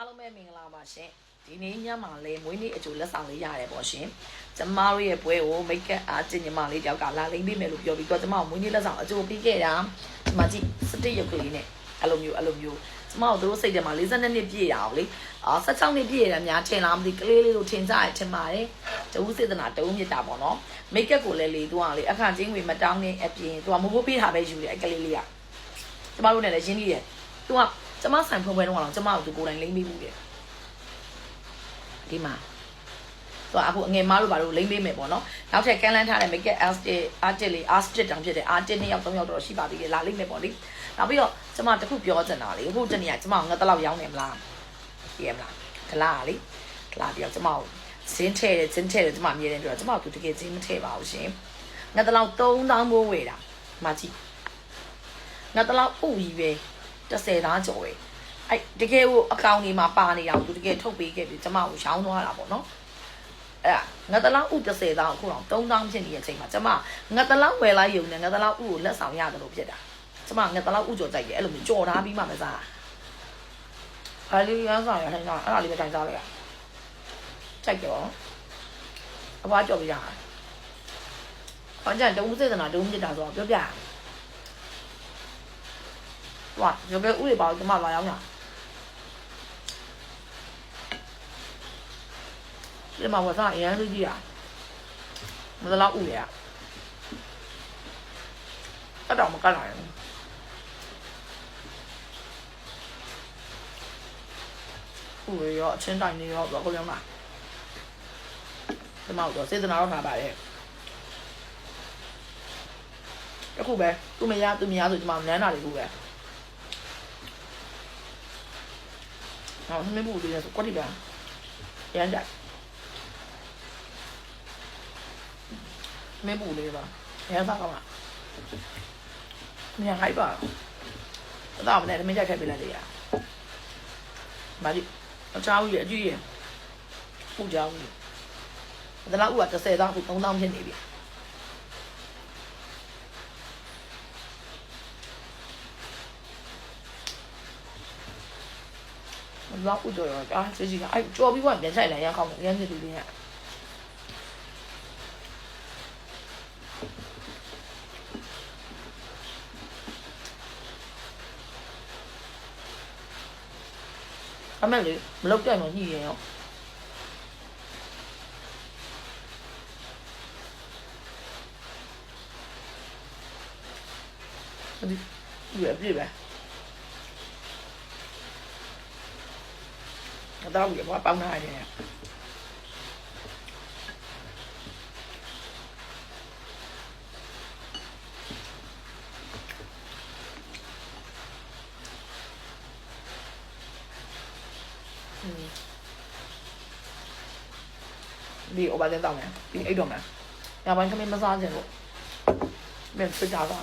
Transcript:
အားလုံးပဲမင်္ဂလာပါရှင်ဒီနေ့ညမှာလဲမွေးနေ့အကျိုးလက်ဆောင်လေးရတယ်ပေါ့ရှင်ကျမတို့ရဲ့ပွဲကိုမိတ်ကပ်အားကျင်ညီမလေးတယောက်ကလာလိမ့်ပေးမယ်လို့ပြောပြီးတော့ကျမတို့မွေးနေ့လက်ဆောင်အကျိုးပေးခဲ့တာဒီမှာကြည့်စတစ်ရုပ်ကလေးနဲ့အဲ့လိုမျိုးအဲ့လိုမျိုးကျမတို့တို့စိတ်ထဲမှာ52နှစ်ပြည့်ရအောင်လေအာ16နှစ်ပြည့်ရတာများထင်လားမသိကလေးလေးတို့ထင်ကြရထင်ပါတယ်တဝုစေတနာတဝုမြတ်တာပေါ့နော်မိတ်ကပ်ကိုလည်းလေသူကလေအခန့်ချင်းငွေမတောင်းတဲ့အပြင်သူကမဖို့ပေးတာပဲယူတယ်အဲ့ကလေးလေးကကျမတို့နဲ့လည်းရင်းနှီးတယ်သူက ကျမဆိုင်ဖွင့်ပွဲတော့ကတော့ကျမတို့သူကိုယ်တိုင်လိမ့်ပေးဘူးတယ်ဒီမှာသူကအခုအငယ်မားတို့ဘာလို့လိမ့်ပေးမယ်ပေါ့နော်နောက်ထပ်ကန်လန်းထားတဲ့ make up artist artist လေး artist တောင်ဖြစ်တဲ့ artist နှစ်ယောက်သုံးယောက်တော့ရှိပါသေးတယ်လာလိမ့်မယ်ပေါ့လေနောက်ပြီးတော့ကျမတခုပြောချင်တာလေအခုတနေ့ကကျမငါတလောက်ရောင်းနေမလားပြရမလားဒလာလေဒလာတယောက်ကျမကိုဇင်းထဲတယ်ဇင်းထဲတယ်ကျမအမြဲတမ်းပြောတာကျမကသူတကယ်ဇင်းမထဲပါဘူးရှင်ငါတလောက်3000ဘိုးဝယ်တာမကြည့်ငါတလောက်ဥကြီးပဲ 30သားကျော်ပဲအဲ့တကယ်ကိုအကောင့်ဒီမှာပါနေတာကိုသူတကယ်ထုတ်ပေးခဲ့ပြီးကျမကိုရောင်းသွားတာပေါ့နော်အဲ့ဒါငါတလောက်ဥ30သားကိုအခုတော့3000ဖြစ်နေတဲ့အချိန်မှာကျမငါတလောက်ဝယ်လိုက်ရုံနဲ့ငါတလောက်ဥကိုလက်ဆောင်ရတယ်လို့ဖြစ်တာကျမငါတလောက်ဥကြော်ကြိုက်တယ်အဲ့လိုမျိုးကြော်ထားပြီးမှမစားအဲ့လေးရမ်းစားရထိုင်စားအဲ့ဒါလေးပဲထိုင်စားလိုက်ရကြိုက်တော့အဘွားကြော်ပြရဟောကြတုံးစေတနာတုံးမြစ်တာဆိုတော့ပြောပြ ဝါရုပ်ကဥတွေပါတော့ကျမလာရောက်ညာဒီမှာဝစားအရန်လေးကြီးอ่ะမသလောက်ဥရအဲ့တော့မကလာဘူးဥရရောအချင်းတိုင်းနေရောဘာကိုရောမှာဒီမှာတော့စေတနာတော့ထားပါတယ်အခုပဲသူမရသူမရဆိုဒီမှာနန်းတာလေးခုပဲ ဟောမင်းဘူးဒီလဲဆိုကွက်တိပါရမ်းကြမင်းဘူးလေးပါရမ်းစားကောင်းလားမြန်ဟိုက်ပါတော့မနဲ့မင်းကြိုက်ခဲ့ပြီလားလေရမာဒီအချားဦးရအကြည့်ရပူကြဦးဒါလောက်ဦးက30တောင်းခု3000ဖြစ်နေပြီ လောက်ဦးတော့အာစီစီကအဲ့ကြော်ပြီးတော့ပြန်ဆိုင်လာရအောင်ရမ်းနေတူလေးကအမေလေမလောက်ကြိုင်မညှိရင်ရောဒီဒီအပြည့်ပဲ တော့ရပါပေါင်းနိုင်တယ်ဒီအဘတဲ့တောင်းမယ်ဒီအိတ်တော့မယ်ညပိုင်းခမင်းမစားချင်လို့မင်းပြကြတာ